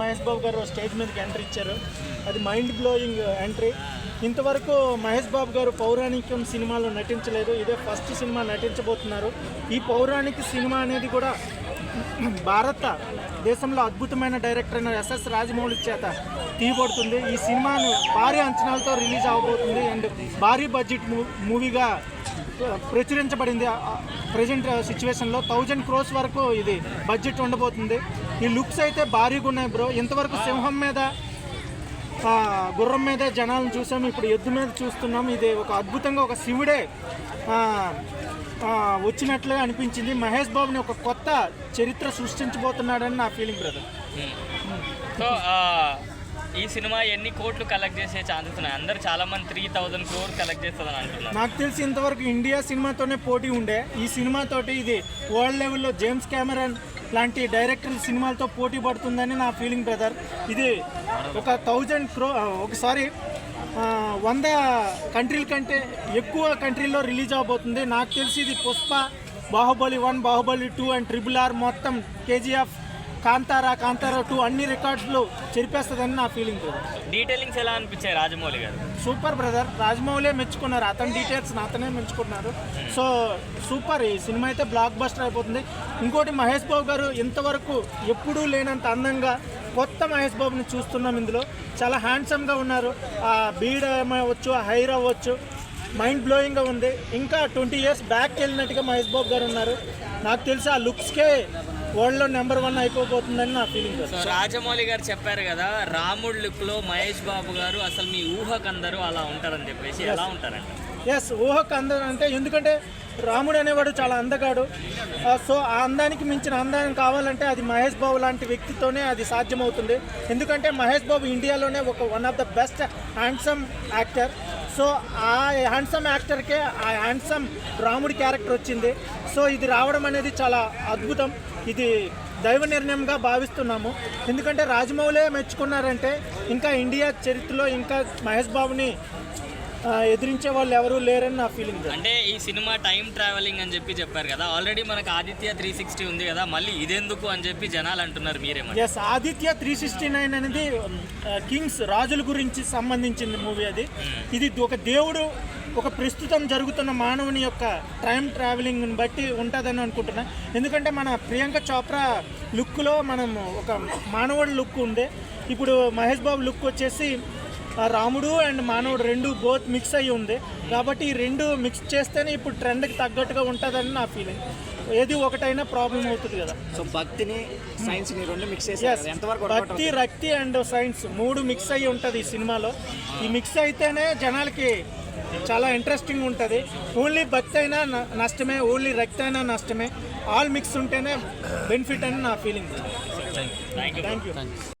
మహేష్ బాబు గారు స్టేజ్ మీదకి ఎంట్రీ ఇచ్చారు. అది మైండ్ బ్లోయింగ్ ఎంట్రీ ఇంతవరకు మహేష్ బాబు గారు పౌరాణికం సినిమాలో నటించలేదు. ఇదే ఫస్ట్ సినిమా నటించబోతున్నారు. ఈ పౌరాణిక సినిమా అనేది కూడా భారత దేశంలో అద్భుతమైన డైరెక్టర్ అయిన ఎస్ఎస్ రాజమౌళి చేత తీయబడుతుంది. ఈ సినిమాను భారీ అంచనాలతో రిలీజ్ అవబోతుంది. అండ్ భారీ బడ్జెట్ మూవీగా ప్రచురించబడింది. ప్రజెంట్ సిచ్యువేషన్లో థౌజండ్ క్రోస్ వరకు ఇది బడ్జెట్ ఉండబోతుంది. ఈ లుక్స్ అయితే భారీగా ఉన్నాయి బ్రో ఇంతవరకు సింహం మీద గుర్రం మీద జనాలను చూసాము. ఇప్పుడు ఎద్దు మీద చూస్తున్నాం. ఇది ఒక అద్భుతంగా ఒక శివుడే వచ్చినట్లుగా అనిపించింది. మహేష్ బాబుని ఒక కొత్త చరిత్ర సృష్టించబోతున్నాడని నా ఫీలింగ్ బ్రదర్ సో ఈ సినిమా ఎన్ని కోట్లు కలెక్ట్ చేసే ఛాన్సెస్ ఉన్నాయి? అందరు చాలా మంది త్రీ థౌసండ్ క్రోర్ కలెక్ట్ చేస్తుందని అంటున్నారు. నాకు తెలిసి ఇంతవరకు ఇండియా సినిమాతోనే పోటీ ఉండే. ఈ సినిమాతోటి ఇది వరల్డ్ లెవెల్లో జేమ్స్ కెమెరాన్ లాంటి డైరెక్టర్ సినిమాలతో పోటీ పడుతుందని నా ఫీలింగ్ బ్రదర్ ఇది ఒక థౌజండ్ క్రో ఒకసారి వంద కంట్రీల కంటే ఎక్కువ కంట్రీల్లో రిలీజ్ అవబోతుంది. నాకు తెలిసి ఇది Pushpa Baahubali one Baahubali two and triple R మొత్తం కేజీఎఫ్ కాంతారా కాంతారా టూ అన్ని రికార్డ్స్లు చెరిపేస్తుందని నా ఫీలింగ్ డీటెయిలింగ్స్ ఎలా అనిపించాయి రాజమౌళి గారు? సూపర్ బ్రదర్ రాజమౌళే మెచ్చుకున్నారు. అతని డీటెయిల్స్ అతనే మెచ్చుకున్నారు సో సూపర్ ఈ సినిమా అయితే బ్లాక్ బస్టర్ అయిపోతుంది. ఇంకోటి మహేష్ బాబు గారు ఇంతవరకు ఎప్పుడూ లేనంత అందంగా కొత్త మహేష్ బాబుని చూస్తున్నాం ఇందులో. చాలా హ్యాండ్సమ్గా ఉన్నారు. ఆ బీడ్ అవ్వచ్చు ఆ హైర్ అవ్వచ్చు మైండ్ బ్లోయింగ్గా ఉంది. ఇంకా ట్వంటీ ఇయర్స్ బ్యాక్ వెళ్ళినట్టుగా మహేష్ బాబు గారు ఉన్నారు. నాకు తెలిసి ఆ లుక్స్కే వరల్డ్లో నెంబర్ వన్ అయిపోతుందని నా ఫీలింగ్ సో రాజమౌళి గారు చెప్పారు కదా రాముడు లుక్లో మహేష్ బాబు గారు అసలు మీ ఊహకందరూ అలా ఉంటారని చెప్పేసి ఎలా ఉంటారంట ఎస్ ఊహకు అందం అంటే ఎందుకంటే రాముడు అనేవాడు చాలా అందగాడు. సో ఆ అందానికి మించిన అందాన్ని కావాలంటే అది మహేష్ బాబు లాంటి వ్యక్తితోనే అది సాధ్యమవుతుంది. ఎందుకంటే మహేష్ బాబు ఇండియాలోనే ఒక one of the best handsome actor so ఆ హ్యాండ్సమ్ యాక్టర్కే ఆ హ్యాండ్సమ్ రాముడి క్యారెక్టర్ వచ్చింది. సో ఇది రావడం అనేది చాలా అద్భుతం. ఇది దైవ నిర్ణయంగా భావిస్తున్నాము. ఎందుకంటే రాజమౌళే మెచ్చుకున్నారంటే ఇంకా ఇండియా చరిత్రలో ఇంకా మహేష్ బాబుని ఎదిరించే వాళ్ళు ఎవరూ లేరని నా ఫీలింగ్ అంటే ఈ సినిమా టైం ట్రావెలింగ్ అని చెప్పి చెప్పారు కదా ఆల్రెడీ మనకు ఆదిత్య త్రీ సిక్స్టీ ఉంది కదా మళ్ళీ ఇదెందుకు అని చెప్పి జనాలు అంటున్నారు మీరేమో S Aditya three sixty nine అనేది కింగ్స్ రాజుల గురించి సంబంధించింది మూవీ అది. ఇది ఒక దేవుడు ఒక ప్రస్తుతం జరుగుతున్న మానవుని యొక్క టైం ట్రావెలింగ్ని బట్టి ఉంటుందని అనుకుంటున్నా. ఎందుకంటే మన ప్రియాంక చోప్రా లుక్లో మనం ఒక మానవుడి లుక్ ఉండే. ఇప్పుడు మహేష్ బాబు లుక్ వచ్చేసి రాముడు అండ్ మానవుడు రెండు బోత్ మిక్స్ అయ్యి ఉంది. కాబట్టి ఈ రెండు మిక్స్ చేస్తేనే ఇప్పుడు ట్రెండ్కి తగ్గట్టుగా ఉంటుందని నా ఫీలింగ్ ఏది ఒకటైనా ప్రాబ్లం అవుతుంది కదా. సో భక్తిని సైన్స్ని రెండు మిక్స్ చేసి. ఎంతవరకు భక్తి రక్తి అండ్ సైన్స్ మూడు మిక్స్ అయ్యి ఉంటుంది ఈ సినిమాలో. ఈ మిక్స్ అయితేనే జనాలకి చాలా ఇంట్రెస్టింగ్ ఉంటుంది. ఓన్లీ భక్తి అయినా నష్టమే ఓన్లీ రక్తి అయినా నష్టమే. ఆల్ మిక్స్ ఉంటేనే బెనిఫిట్ అని నా feeling thank you thank you